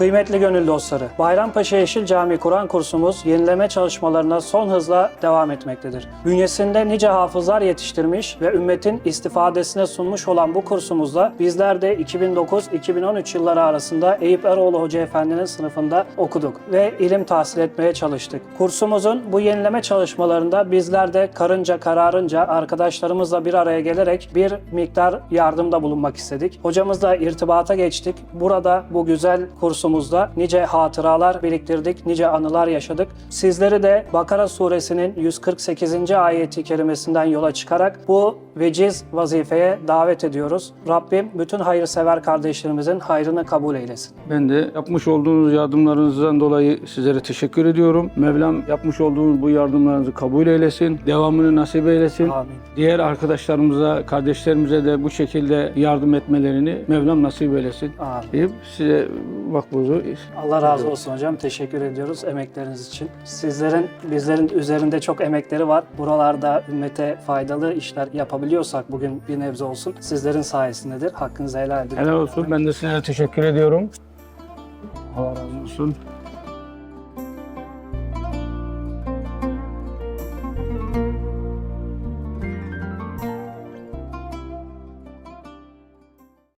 Kıymetli gönül dostları, Bayrampaşa Yeşil Cami Kur'an kursumuz yenileme çalışmalarına son hızla devam etmektedir. Bünyesinde nice hafızlar yetiştirmiş ve ümmetin istifadesine sunmuş olan bu kursumuzda bizler de 2009-2013 yılları arasında Eyüp Eroğlu Hoca Efendi'nin sınıfında okuduk ve ilim tahsil etmeye çalıştık. Kursumuzun bu yenileme çalışmalarında bizler de karınca kararınca arkadaşlarımızla bir araya gelerek bir miktar yardımda bulunmak istedik. Hocamızla irtibata geçtik. Burada bu güzel kursumuzda nice hatıralar biriktirdik, nice anılar yaşadık. Sizleri de Bakara suresinin 148. ayeti kerimesinden yola çıkarak bu veciz vazifeye davet ediyoruz. Rabbim bütün hayırsever kardeşlerimizin hayrını kabul eylesin. Ben de yapmış olduğunuz yardımlarınızdan dolayı sizlere teşekkür ediyorum. Mevlam yapmış olduğunuz bu yardımlarınızı kabul eylesin. Devamını nasip eylesin. Amin. Diğer arkadaşlarımıza, kardeşlerimize de bu şekilde yardım etmelerini Mevlam nasip eylesin. Amin. Deyip size makbuzu Allah razı olsun hocam. Teşekkür ediyoruz emekleriniz için. Sizlerin, bizlerin üzerinde çok emekleri var. Buralarda ümmete faydalı işler yapabiliyorsak bugün bir nebze olsun. Sizlerin sayesindedir. Hakkınızı helal edin. helal olsun. Ben de size teşekkür ediyorum. Allah razı olsun.